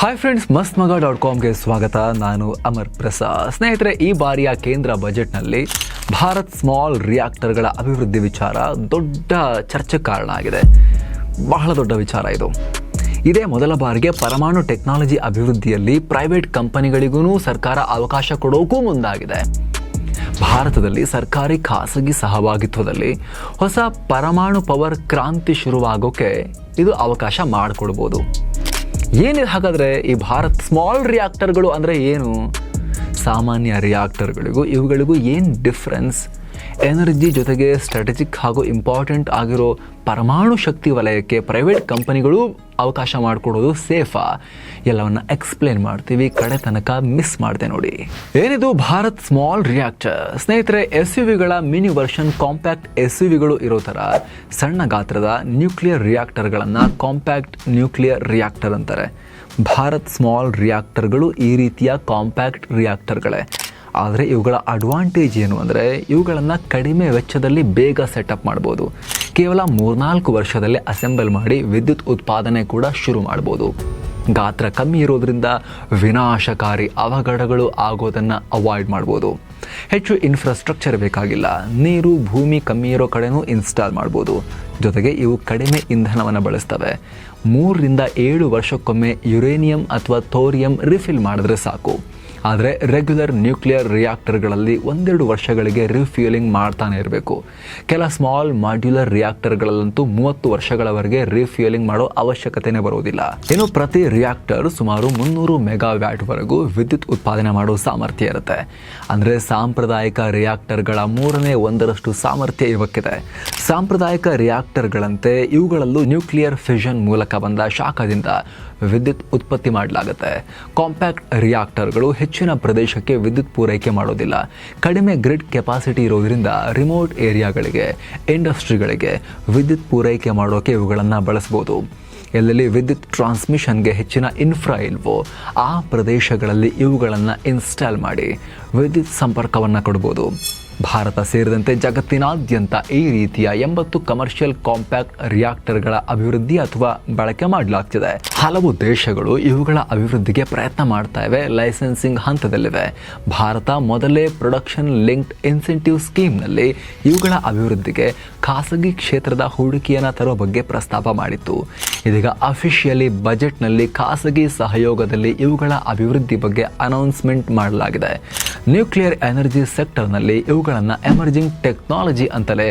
Hi friends ಮಸ್ತ್ ಮಗ dot ಕಾಮ್ಗೆ ಸ್ವಾಗತ. ನಾನು ಅಮರ್ ಪ್ರಸಾದ್. ಸ್ನೇಹಿತರೆ, ಈ ಬಾರಿಯ ಕೇಂದ್ರ ಬಜೆಟ್ನಲ್ಲಿ ಭಾರತ್ ಸ್ಮಾಲ್ ರಿಯಾಕ್ಟರ್ಗಳ ಅಭಿವೃದ್ಧಿ ವಿಚಾರ ದೊಡ್ಡ ಚರ್ಚೆ ಕಾರಣ ಆಗಿದೆ. ಬಹಳ ದೊಡ್ಡ ವಿಚಾರ ಇದು. ಇದೇ ಮೊದಲ ಬಾರಿಗೆ ಪರಮಾಣು ಟೆಕ್ನಾಲಜಿ ಅಭಿವೃದ್ಧಿಯಲ್ಲಿ ಪ್ರೈವೇಟ್ ಕಂಪನಿಗಳಿಗೂ ಸರ್ಕಾರ ಅವಕಾಶ ಕೊಡೋಕ್ಕೂ ಮುಂದಾಗಿದೆ. ಭಾರತದಲ್ಲಿ ಸರ್ಕಾರಿ ಖಾಸಗಿ ಸಹಭಾಗಿತ್ವದಲ್ಲಿ ಹೊಸ ಪರಮಾಣು ಪವರ್ ಕ್ರಾಂತಿ ಶುರುವಾಗೋಕೆ ಇದು ಅವಕಾಶ ಮಾಡಿಕೊಡ್ಬೋದು. ಏನಿದೆ ಹಾಗಾದರೆ ಈ ಭಾರತ್ ಸ್ಮಾಲ್ ರಿಯಾಕ್ಟರ್ಗಳು ಅಂದರೆ ಏನು? ಸಾಮಾನ್ಯ ರಿಯಾಕ್ಟರ್ಗಳಿಗೂ ಇವುಗಳಿಗೂ ಏನು ಡಿಫ್ರೆನ್ಸ್ ಎನರ್ಜಿ ಜೊತೆಗೆ ಸ್ಟ್ರಾಟಜಿಕ್ ಹಾಗೂ ಇಂಪಾರ್ಟೆಂಟ್ ಆಗಿರೋ ಪರಮಾಣು ಶಕ್ತಿ ವಲಯಕ್ಕೆ ಪ್ರೈವೇಟ್ ಕಂಪನಿಗಳು ಅವಕಾಶ ಮಾಡಿಕೊಡೋದು ಸೇಫಾ. ಎಲ್ಲವನ್ನ ಎಕ್ಸ್ಪ್ಲೇನ್ ಮಾಡ್ತೀವಿ. ಕಡೆ ತನಕ ಮಿಸ್ ಮಾಡಿದೆ ನೋಡಿ. ಏನಿದು? ಭಾರತ್ ಸ್ಮಾಲ್ ರಿಯಾಕ್ಟರ್ ಸ್ನೇಹಿತರೆ S U ವಿಗಳ mini version compact S U ವಿಗಳು ಇರೋ ಥರ ಸಣ್ಣ ಗಾತ್ರದ ನ್ಯೂಕ್ಲಿಯರ್ ರಿಯಾಕ್ಟರ್ಗಳನ್ನು ಕಾಂಪ್ಯಾಕ್ಟ್ ನ್ಯೂಕ್ಲಿಯರ್ ರಿಯಾಕ್ಟರ್ ಅಂತಾರೆ. ಭಾರತ್ ಸ್ಮಾಲ್ ರಿಯಾಕ್ಟರ್ಗಳು ಈ ರೀತಿಯ ಕಾಂಪ್ಯಾಕ್ಟ್ ರಿಯಾಕ್ಟರ್ಗಳೇ ಆದರೆ ಇವುಗಳ ಅಡ್ವಾಂಟೇಜ್ ಏನು ಅಂದರೆ ಇವುಗಳನ್ನು ಕಡಿಮೆ ವೆಚ್ಚದಲ್ಲಿ ಬೇಗ ಸೆಟಪ್ ಮಾಡ್ಬೋದು. ಕೇವಲ ಮೂರ್ನಾಲ್ಕು ವರ್ಷದಲ್ಲೇ ಅಸೆಂಬಲ್ ಮಾಡಿ ವಿದ್ಯುತ್ ಉತ್ಪಾದನೆ ಕೂಡ ಶುರು ಮಾಡ್ಬೋದು. ಗಾತ್ರ ಕಮ್ಮಿ ಇರೋದ್ರಿಂದ ವಿನಾಶಕಾರಿ ಅವಘಡಗಳು ಆಗೋದನ್ನು ಅವಾಯ್ಡ್ ಮಾಡ್ಬೋದು. ಹೆಚ್ಚು ಇನ್ಫ್ರಾಸ್ಟ್ರಕ್ಚರ್ ಬೇಕಾಗಿಲ್ಲ. ನೀರು, ಭೂಮಿ ಕಮ್ಮಿ ಇರೋ ಕಡೆನೂ ಇನ್ಸ್ಟಾಲ್ ಮಾಡ್ಬೋದು. ಜೊತೆಗೆ ಇವು ಕಡಿಮೆ ಇಂಧನವನ್ನು ಬಳಸ್ತವೆ. ಮೂರರಿಂದ ಏಳು ವರ್ಷಕ್ಕೊಮ್ಮೆ ಯುರೇನಿಯಂ ಅಥವಾ ಥೋರಿಯಂ ರಿಫಿಲ್ ಮಾಡಿದ್ರೆ ಸಾಕು. ಆದರೆ ರೆಗ್ಯುಲರ್ ನ್ಯೂಕ್ಲಿಯರ್ ರಿಯಾಕ್ಟರ್ಗಳಲ್ಲಿ ಒಂದೆರಡು ವರ್ಷಗಳಿಗೆ ರಿಫ್ಯೂಲಿಂಗ್ ಮಾಡ್ತಾನೆ ಇರಬೇಕು. ಕೆಲ ಸ್ಮಾಲ್ ಮಾಡ್ಯುಲರ್ ರಿಯಾಕ್ಟರ್ಗಳಲ್ಲಂತೂ ಮೂವತ್ತು ವರ್ಷಗಳವರೆಗೆ ರಿಫ್ಯೂಲಿಂಗ್ ಮಾಡೋ ಅವಶ್ಯಕತೆನೇ ಬರುವುದಿಲ್ಲ ಇನ್ನು ಪ್ರತಿ ರಿಯಾಕ್ಟರ್ ಸುಮಾರು ಮುನ್ನೂರು ಮೆಗಾವ್ಯಾಟ್ವರೆಗೂ ವಿದ್ಯುತ್ ಉತ್ಪಾದನೆ ಮಾಡೋ ಸಾಮರ್ಥ್ಯ ಇರುತ್ತೆ. ಅಂದರೆ ಸಾಂಪ್ರದಾಯಿಕ ರಿಯಾಕ್ಟರ್ಗಳ ಮೂರನೇ ಒಂದರಷ್ಟು ಸಾಮರ್ಥ್ಯ ಇವಕ್ಕಿದೆ. ಸಾಂಪ್ರದಾಯಿಕ ರಿಯಾಕ್ಟರ್ಗಳಂತೆ ಇವುಗಳಲ್ಲೂ ನ್ಯೂಕ್ಲಿಯರ್ ಫಿಷನ್ ಮೂಲಕ ಬಂದ ಶಾಖದಿಂದ ವಿದ್ಯುತ್ ಉತ್ಪತ್ತಿ ಮಾಡಲಾಗುತ್ತೆ. ಕಾಂಪ್ಯಾಕ್ಟ್ ರಿಯಾಕ್ಟರ್ಗಳು ಹೆಚ್ಚಿನ ಪ್ರದೇಶಕ್ಕೆ ವಿದ್ಯುತ್ ಪೂರೈಕೆ ಮಾಡೋದಿಲ್ಲ. ಕಡಿಮೆ ಗ್ರಿಡ್ ಕೆಪಾಸಿಟಿ ಇರೋದ್ರಿಂದ ರಿಮೋಟ್ ಏರಿಯಾಗಳಿಗೆ ಇಂಡಸ್ಟ್ರಿಗಳಿಗೆ ವಿದ್ಯುತ್ ಪೂರೈಕೆ ಮಾಡೋಕೆ ಇವುಗಳನ್ನು ಬಳಸ್ಬೋದು. ಎಲ್ಲೆಲ್ಲಿ ವಿದ್ಯುತ್ ಟ್ರಾನ್ಸ್ಮಿಷನ್ಗೆ ಹೆಚ್ಚಿನ ಇನ್ಫ್ರಾ ಇಲ್ವೋ, ಆ ಪ್ರದೇಶಗಳಲ್ಲಿ ಇವುಗಳನ್ನು ಇನ್ಸ್ಟಾಲ್ ಮಾಡಿ ವಿದ್ಯುತ್ ಸಂಪರ್ಕವನ್ನು ಕೊಡ್ಬೋದು. ಭಾರತ ಸೇರಿದಂತೆ ಜಗತ್ತಿನಾದ್ಯಂತ ಈ ರೀತಿಯ ಎಂಬತ್ತು ಕಮರ್ಷಿಯಲ್ ಕಾಂಪ್ಯಾಕ್ಟ್ ರಿಯಾಕ್ಟರ್ಗಳ ಅಭಿವೃದ್ಧಿ ಅಥವಾ ಬಳಕೆ ಮಾಡಲಾಗ್ತಿದೆ. ಹಲವು ದೇಶಗಳು ಇವುಗಳ ಅಭಿವೃದ್ಧಿಗೆ ಪ್ರಯತ್ನ ಮಾಡ್ತಾ ಇವೆ ಲೈಸೆನ್ಸಿಂಗ್ ಹಂತದಲ್ಲಿವೆ. ಭಾರತ ಮೊದಲೇ ಪ್ರೊಡಕ್ಷನ್ ಲಿಂಕ್ಡ್ ಇನ್ಸೆಂಟಿವ್ ಸ್ಕೀಮ್ನಲ್ಲಿ ಇವುಗಳ ಅಭಿವೃದ್ಧಿಗೆ ಖಾಸಗಿ ಕ್ಷೇತ್ರದ ಹೂಡಿಕೆಯನ್ನು ತರುವ ಬಗ್ಗೆ ಪ್ರಸ್ತಾಪ ಮಾಡಿತ್ತು. ಇದೀಗ ಅಫಿಷಿಯಲಿ ಬಜೆಟ್ನಲ್ಲಿ ಖಾಸಗಿ ಸಹಯೋಗದಲ್ಲಿ ಇವುಗಳ ಅಭಿವೃದ್ಧಿ ಬಗ್ಗೆ ಅನೌನ್ಸ್ಮೆಂಟ್ ಮಾಡಲಾಗಿದೆ. ನ್ಯೂಕ್ಲಿಯರ್ ಎನರ್ಜಿ ಸೆಕ್ಟರ್ನಲ್ಲಿ ಇವುಗಳನ್ನು ಎಮರ್ಜಿಂಗ್ ಟೆಕ್ನಾಲಜಿ ಅಂತಲೇ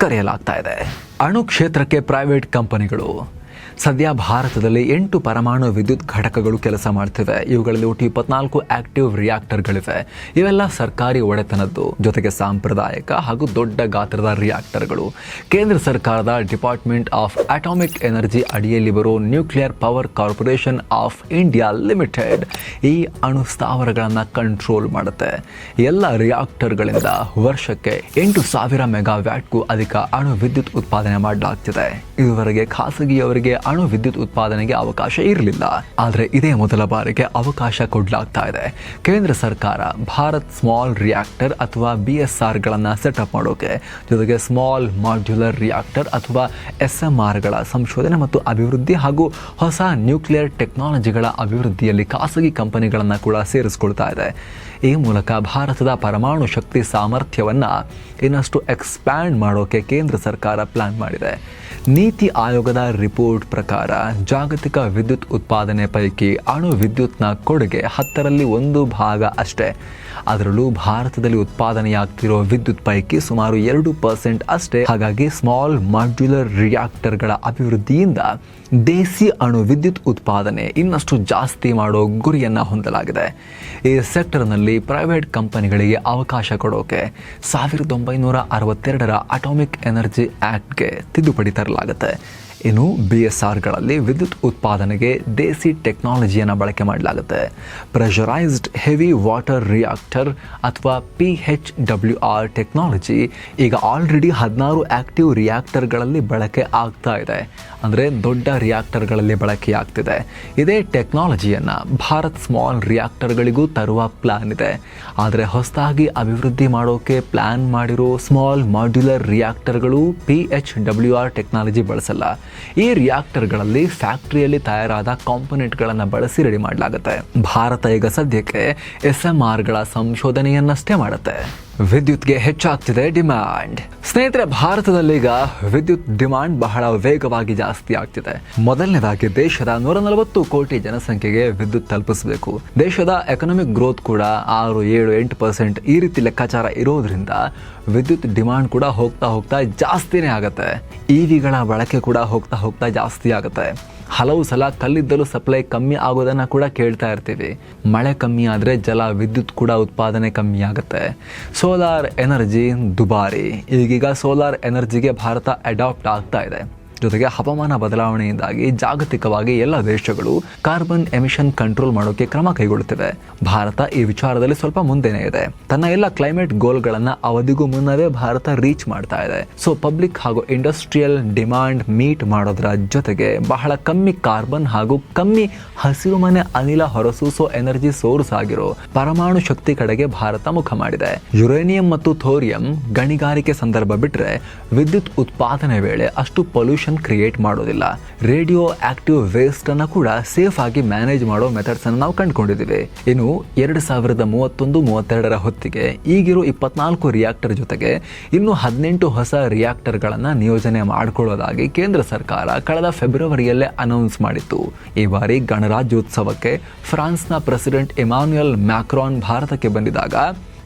ಕರೆಯಲಾಗ್ತಾ ಇದೆ. ಅಣು ಕ್ಷೇತ್ರಕ್ಕೆ ಪ್ರೈವೇಟ್ ಕಂಪನಿಗಳು ಸದ್ಯ ಭಾರತದಲ್ಲಿ ಎಂಟು ಪರಮಾಣು ವಿದ್ಯುತ್ ಘಟಕಗಳು ಕೆಲಸ ಮಾಡ್ತಿವೆ. ಇವುಗಳಲ್ಲಿ ಒಟ್ಟು ಇಪ್ಪತ್ನಾಲ್ಕು ಆಕ್ಟಿವ್ ರಿಯಾಕ್ಟರ್ಗಳಿವೆ. ಇವೆಲ್ಲ ಸರ್ಕಾರಿ ಒಡೆತನದ್ದು. ಜೊತೆಗೆ ಸಾಂಪ್ರದಾಯಿಕ ಹಾಗೂ ದೊಡ್ಡ ಗಾತ್ರದ ರಿಯಾಕ್ಟರ್ಗಳು. ಕೇಂದ್ರ ಸರ್ಕಾರದ ಡಿಪಾರ್ಟ್ಮೆಂಟ್ ಆಫ್ ಅಟಾಮಿಕ್ ಎನರ್ಜಿ ಅಡಿಯಲ್ಲಿ ಬರೋ nuclear power corporation of India limited ಈ ಅಣು ಸ್ಥಾವರಗಳನ್ನು ಕಂಟ್ರೋಲ್ ಮಾಡುತ್ತೆ. ಎಲ್ಲ ರಿಯಾಕ್ಟರ್ಗಳಿಂದ ವರ್ಷಕ್ಕೆ ಎಂಟು ಸಾವಿರ ಮೆಗಾವ್ಯಾಟ್ಗೂ ಅಧಿಕ ಅಣು ವಿದ್ಯುತ್ ಉತ್ಪಾದನೆ ಮಾಡಲಾಗ್ತಿದೆ. ಇದುವರೆಗೆ ಖಾಸಗಿಯವರಿಗೆ ಅಣು ವಿದ್ಯುತ್ ಉತ್ಪಾದನೆಗೆ ಅವಕಾಶ ಇರಲಿಲ್ಲ. ಆದರೆ ಇದೇ ಮೊದಲ ಬಾರಿಗೆ ಅವಕಾಶ ಕೊಡಲಾಗ್ತಾ ಇದೆ. ಕೇಂದ್ರ ಸರ್ಕಾರ ಭಾರತ್ ಸ್ಮಾಲ್ ರಿಯಾಕ್ಟರ್ ಅಥವಾ ಬಿ ಎಸ್ ಆರ್ಗಳನ್ನು ಸೆಟಪ್ ಮಾಡೋಕೆ, ಜೊತೆಗೆ ಸ್ಮಾಲ್ ಮಾಡ್ಯುಲರ್ ರಿಯಾಕ್ಟರ್ ಅಥವಾ ಎಸ್ ಎಂ ಆರ್ಗಳ ಸಂಶೋಧನೆ ಮತ್ತು ಅಭಿವೃದ್ಧಿ ಹಾಗೂ ಹೊಸ ನ್ಯೂಕ್ಲಿಯರ್ ಟೆಕ್ನಾಲಜಿಗಳ ಅಭಿವೃದ್ಧಿಯಲ್ಲಿ ಖಾಸಗಿ ಕಂಪನಿಗಳನ್ನು ಕೂಡ ಸೇರಿಸ್ಕೊಳ್ತಾ ಇದೆ. ಈ ಮೂಲಕ ಭಾರತದ ಪರಮಾಣು ಶಕ್ತಿ ಸಾಮರ್ಥ್ಯವನ್ನು ಇನ್ನಷ್ಟು ಎಕ್ಸ್ಪ್ಯಾಂಡ್ ಮಾಡೋಕೆ ಕೇಂದ್ರ ಸರ್ಕಾರ ಪ್ಲಾನ್ ಮಾಡಿದೆ. ನೀತಿ ಆಯೋಗದ ರಿಪೋರ್ಟ್ ಪ್ರಕಾರ ಜಾಗತಿಕ ವಿದ್ಯುತ್ ಉತ್ಪಾದನೆ ಪೈಕಿ ಅಣು ವಿದ್ಯುತ್ನ ಕೊಡುಗೆ ಹತ್ತರಲ್ಲಿ ಒಂದು ಭಾಗ ಅಷ್ಟೇ. ಅದರಲ್ಲೂ ಭಾರತದಲ್ಲಿ ಉತ್ಪಾದನೆಯಾಗ್ತಿರೋ ವಿದ್ಯುತ್ ಪೈಕಿ ಸುಮಾರು ಎರಡು ಪರ್ಸೆಂಟ್ ಅಷ್ಟೇ. ಹಾಗಾಗಿ ಸ್ಮಾಲ್ ಮಾಡ್ಯುಲರ್ ರಿಯಾಕ್ಟರ್ಗಳ ಅಭಿವೃದ್ಧಿಯಿಂದ ದೇಸಿ ಅಣು ವಿದ್ಯುತ್ ಉತ್ಪಾದನೆ ಇನ್ನಷ್ಟು ಜಾಸ್ತಿ ಮಾಡೋ ಗುರಿಯನ್ನು ಹೊಂದಲಾಗಿದೆ. ಈ ಸೆಕ್ಟರ್ನಲ್ಲಿ ಪ್ರೈವೇಟ್ ಕಂಪನಿಗಳಿಗೆ ಅವಕಾಶ ಕೊಡೋಕೆ ಸಾವಿರದ ಒಂಬೈನೂರ ಅರವತ್ತೆರಡರ ಅಟಾಮಿಕ್ ಎನರ್ಜಿ ಆ್ಯಕ್ಟ್ಗೆ ತಿದ್ದುಪಡಿ ತರಲಾಗುತ್ತೆ. ಇನ್ನು ಬಿ ಎಸ್ ಆರ್ಗಳಲ್ಲಿ ವಿದ್ಯುತ್ ಉತ್ಪಾದನೆಗೆ ದೇಸಿ ಟೆಕ್ನಾಲಜಿಯನ್ನು ಬಳಕೆ ಮಾಡಲಾಗುತ್ತೆ. ಪ್ರೆಷರೈಸ್ಡ್ ಹೆವಿ ವಾಟರ್ ರಿಯಾಕ್ಟರ್ ಅಥವಾ P H W R technology ಈಗ ಆಲ್ರೆಡಿ ಹದಿನಾರು ಆಕ್ಟಿವ್ ರಿಯಾಕ್ಟರ್ಗಳಲ್ಲಿ ಬಳಕೆ ಆಗ್ತಾ ಇದೆ. ಅಂದರೆ ದೊಡ್ಡ ರಿಯಾಕ್ಟರ್ಗಳಲ್ಲಿ ಬಳಕೆಯಾಗ್ತಿದೆ. ಇದೇ ಟೆಕ್ನಾಲಜಿಯನ್ನು ಭಾರತ್ ಸ್ಮಾಲ್ ರಿಯಾಕ್ಟರ್ಗಳಿಗೂ ತರುವ ಪ್ಲ್ಯಾನ್ ಇದೆ. ಆದರೆ ಹೊಸದಾಗಿ ಅಭಿವೃದ್ಧಿ ಮಾಡೋಕೆ ಪ್ಲ್ಯಾನ್ ಮಾಡಿರೋ small modular ರಿಯಾಕ್ಟರ್ಗಳು P H W R technology ಬಳಸಲ್ಲ. ಈ ರಿಯಾಕ್ಟರ್ಗಳಲ್ಲಿ ಫ್ಯಾಕ್ಟ್ರಿಯಲ್ಲಿ ತಯಾರಾದ ಕಾಂಪೊನೆಂಟ್ಗಳನ್ನು ಬಳಸಿ ರೆಡಿ ಮಾಡಲಾಗುತ್ತೆ. ಭಾರತ ಈಗ ಸದ್ಯಕ್ಕೆ ಎಸ್ ಎಂ ಆರ್ಗಳ ಸಂಶೋಧನೆಯನ್ನಷ್ಟೇ ಮಾಡುತ್ತೆ. ವಿದ್ಯುತ್ಗೆ ಹೆಚ್ಚಾಗ್ತಿದೆ ಡಿಮ್ಯಾಂಡ್. ಸ್ನೇಹಿತರೆ, ಭಾರತದಲ್ಲೀಗ ವಿದ್ಯುತ್ ಡಿಮ್ಯಾಂಡ್ ಬಹಳ ವೇಗವಾಗಿ ಜಾಸ್ತಿ ಆಗ್ತಿದೆ. ಮೊದಲನೇದಾಗಿ ದೇಶದ ನೂರ ನಲವತ್ತು ಕೋಟಿ ಜನಸಂಖ್ಯೆಗೆ ವಿದ್ಯುತ್ ತಲುಪಿಸಬೇಕು. ದೇಶದ ಎಕನಾಮಿಕ್ ಗ್ರೋತ್ ಕೂಡ ಆರು ಏಳು ಎಂಟು ಪರ್ಸೆಂಟ್ ಈ ರೀತಿ ಲೆಕ್ಕಾಚಾರ ಇರೋದ್ರಿಂದ ವಿದ್ಯುತ್ ಡಿಮಾಂಡ್ ಕೂಡ ಹೋಗ್ತಾ ಹೋಗ್ತಾ ಜಾಸ್ತಿನೇ ಆಗುತ್ತೆ. ಇವಿಗಳ ಬಳಕೆ ಕೂಡ ಹೋಗ್ತಾ ಹೋಗ್ತಾ ಜಾಸ್ತಿ ಆಗುತ್ತೆ. ಹಲವು ಸಲ ಕಲ್ಲಿದ್ದಲು ಸಪ್ಲೈ ಕಮ್ಮಿ ಆಗೋದನ್ನು ಕೂಡ ಕೇಳ್ತಾ ಇರ್ತೀವಿ. ಮಳೆ ಕಮ್ಮಿ ಆದರೆ ಜಲ, ವಿದ್ಯುತ್ ಕೂಡ ಉತ್ಪಾದನೆ ಕಮ್ಮಿ ಆಗುತ್ತೆ. ಸೋಲಾರ್ ಎನರ್ಜಿ ದುಬಾರಿ. ಈಗೀಗ ಸೋಲಾರ್ ಎನರ್ಜಿಗೆ ಭಾರತ ಅಡಾಪ್ಟ್ ಆಗ್ತಾ ಇದೆ. ಜೊತೆಗೆ ಹವಾಮಾನ ಬದಲಾವಣೆಯಿಂದಾಗಿ ಜಾಗತಿಕವಾಗಿ ಎಲ್ಲ ದೇಶಗಳು ಕಾರ್ಬನ್ ಎಮಿಷನ್ ಕಂಟ್ರೋಲ್ ಮಾಡೋಕೆ ಕ್ರಮ ಕೈಗೊಳ್ಳುತ್ತಿವೆ. ಭಾರತ ಈ ವಿಚಾರದಲ್ಲಿ ಸ್ವಲ್ಪ ಮುಂದೆನೇ ಇದೆ. ತನ್ನ ಎಲ್ಲ ಕ್ಲೈಮೇಟ್ ಗೋಲ್ಗಳನ್ನ ಅವಧಿಗೂ ಮುನ್ನವೇ ಭಾರತ ರೀಚ್ ಮಾಡ್ತಾ ಇದೆ. ಸೊ ಪಬ್ಲಿಕ್ ಹಾಗೂ ಇಂಡಸ್ಟ್ರಿಯಲ್ ಡಿಮಾಂಡ್ ಮೀಟ್ ಮಾಡೋದ್ರ ಜೊತೆಗೆ ಬಹಳ ಕಮ್ಮಿ ಕಾರ್ಬನ್ ಹಾಗೂ ಕಮ್ಮಿ ಹಸಿರುಮನೆ ಅನಿಲ ಹೊರಸೂಸೋ ಎನರ್ಜಿ ಸೋರ್ಸ್ ಆಗಿರೋ ಪರಮಾಣು ಶಕ್ತಿ ಕಡೆಗೆ ಭಾರತ ಮುಖ ಮಾಡಿದೆ. ಯುರೇನಿಯಂ ಮತ್ತು ಥೋರಿಯಂ ಗಣಿಗಾರಿಕೆ ಸಂದರ್ಭ ಬಿಟ್ರೆ ವಿದ್ಯುತ್ ಉತ್ಪಾದನೆ ವೇಳೆ ಅಷ್ಟು ಪೊಲ್ಯೂಷನ್ ಕ್ರಿಯೇಟ್ ಮಾಡೋದಿಲ್ಲ. ರೇಡಿಯೋ ಆಕ್ಟಿವ್ ವೇಸ್ಟ್ ಅನ್ನು ಕೂಡ ಸೇಫ್ ಆಗಿ ಮ್ಯಾನೇಜ್ ಮಾಡೋ ಮೆಥಡ್ಸ್ ಅನ್ನು ನಾವು ಕಂಡುಕೊಂಡಿದ್ದೀವಿ. ಇನ್ನು ಎರಡು ಸಾವಿರದ ಮೂವತ್ತೊಂದು, ಮೂವತ್ತೆರಡರ ಹೊತ್ತಿಗೆ ಈಗಿರೋ ಇಪ್ಪತ್ನಾಲ್ಕು ರಿಯಾಕ್ಟರ್ ಜೊತೆಗೆ ಇನ್ನು ಹದಿನೆಂಟು ಹೊಸ ರಿಯಾಕ್ಟರ್ಗಳನ್ನು ನಿಯೋಜನೆ ಮಾಡಿಕೊಳ್ಳೋದಾಗಿ ಕೇಂದ್ರ ಸರ್ಕಾರ ಕಳೆದ ಫೆಬ್ರವರಿಯಲ್ಲೇ ಅನೌನ್ಸ್ ಮಾಡಿತ್ತು. ಈ ಬಾರಿ ಗಣರಾಜ್ಯೋತ್ಸವಕ್ಕೆ ಫ್ರಾನ್ಸ್ನ ಪ್ರೆಸಿಡೆಂಟ್ ಇಮಾನ್ಯುಯಲ್ ಮ್ಯಾಕ್ರಾನ್ ಭಾರತಕ್ಕೆ ಬಂದಿದಾಗ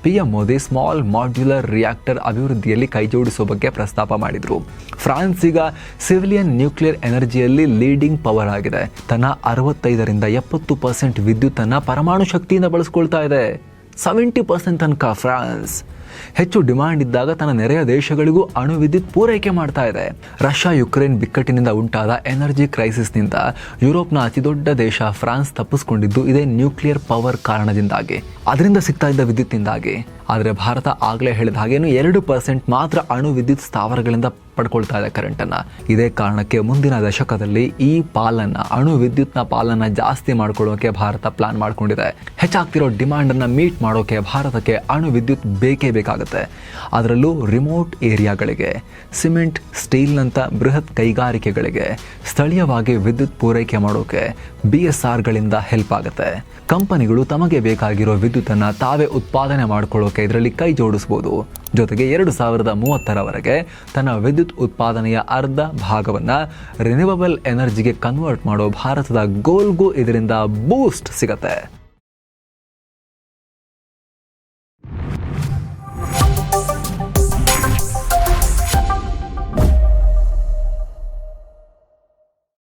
PM Modi small modular reactor ಅಭಿವೃದ್ಧಿಯಲ್ಲಿ ಕೈಜೋಡಿಸುವ ಬಗ್ಗೆ ಪ್ರಸ್ತಾಪ ಮಾಡಿದರು. ಫ್ರಾನ್ಸ್ ಈಗ ಸಿವಿಲಿಯನ್ ನ್ಯೂಕ್ಲಿಯರ್ ಎನರ್ಜಿಯಲ್ಲಿ ಲೀಡಿಂಗ್ ಪವರ್ ಆಗಿದೆ. ತನ್ನ ಅರವತ್ತೈದರಿಂದ ಎಪ್ಪತ್ತು ಪರ್ಸೆಂಟ್ ವಿದ್ಯುತ್ತನ್ನು ಪರಮಾಣು ಶಕ್ತಿಯಿಂದ ಬಳಸ್ಕೊಳ್ತಾ ಇದೆ. ಸೆವೆಂಟಿ ಪರ್ಸೆಂಟ್ ತನಕ ಫ್ರಾನ್ಸ್. ಹೆಚ್ಚು ಡಿಮಾಂಡ್ ಇದ್ದಾಗ ತನ್ನ ನೆರೆಯ ದೇಶಗಳಿಗೂ ಅಣು ವಿದ್ಯುತ್ ಪೂರೈಕೆ ಮಾಡ್ತಾ ಇದೆ. ರಷ್ಯಾ, ಯುಕ್ರೇನ್ ಬಿಕ್ಕಟ್ಟಿನಿಂದ ಉಂಟಾದ ಎನರ್ಜಿ ಕ್ರೈಸಿಸ್ನಿಂದ ಯುರೋಪ್ನ ಅತಿದೊಡ್ಡ ದೇಶ ಫ್ರಾನ್ಸ್ ತಪ್ಪಿಸ್ಕೊಂಡಿದ್ದು ಇದೇ ನ್ಯೂಕ್ಲಿಯರ್ ಪವರ್ ಕಾರಣದಿಂದಾಗಿ. ಅದರಿಂದ ಸಿಗ್ತಾ ಇದ್ದ ವಿದ್ಯುತ್ತಿಂದಾಗಿ ಆದರೆ ಭಾರತ ಆಗಲೇ ಹೇಳಿದ ಹಾಗೇನು ಎರಡು ಪರ್ಸೆಂಟ್ ಮಾತ್ರ ಅಣು ವಿದ್ಯುತ್ ಸ್ಥಾವರಗಳಿಂದ ಪಡ್ಕೊಳ್ತಾ ಇದೆ ಕರೆಂಟನ್ನು ಇದೇ ಕಾರಣಕ್ಕೆ ಮುಂದಿನ ದಶಕದಲ್ಲಿ ಈ ಪಾಲನ್ನು, ಅಣು ವಿದ್ಯುತ್ನ ಪಾಲನ್ನು ಜಾಸ್ತಿ ಮಾಡ್ಕೊಳ್ಳೋಕೆ ಭಾರತ ಪ್ಲಾನ್ ಮಾಡ್ಕೊಂಡಿದೆ. ಹೆಚ್ಚಾಗ್ತಿರೋ ಡಿಮ್ಯಾಂಡನ್ನು ಮೀಟ್ ಮಾಡೋಕೆ ಭಾರತಕ್ಕೆ ಅಣು ವಿದ್ಯುತ್ ಬೇಕೇ ಬೇಕಾಗುತ್ತೆ. ಅದರಲ್ಲೂ ರಿಮೋಟ್ ಏರಿಯಾಗಳಿಗೆ ಸಿಮೆಂಟ್ ಸ್ಟೀಲ್ನಂಥ ಬೃಹತ್ ಕೈಗಾರಿಕೆಗಳಿಗೆ, ಸ್ಥಳೀಯವಾಗಿ ವಿದ್ಯುತ್ ಪೂರೈಕೆ ಮಾಡೋಕೆ ಬಿ ಎಸ್ ಆರ್ಗಳಿಂದ ಹೆಲ್ಪ್ ಆಗುತ್ತೆ. ಕಂಪನಿಗಳು ತಮಗೆ ಬೇಕಾಗಿರೋ ವಿದ್ಯುತ್ತನ್ನು ತಾವೇ ಉತ್ಪಾದನೆ ಮಾಡ್ಕೊಳ್ಳೋಕೆ ಇದರಲ್ಲಿ ಕೈ ಜೋಡಿಸಬಹುದು. ಜೊತೆಗೆ ಎರಡು ಸಾವಿರದ ಮೂವತ್ತರವರೆಗೆ ತನ್ನ ವಿದ್ಯುತ್ ಉತ್ಪಾದನೆಯ ಅರ್ಧ ಭಾಗವನ್ನು ರಿನ್ಯೂವಬಲ್ ಎನರ್ಜಿಗೆ ಕನ್ವರ್ಟ್ ಮಾಡೋ ಭಾರತದ ಗೋಲ್ಗೂ ಇದರಿಂದ ಬೂಸ್ಟ್ ಸಿಗತ್ತೆ.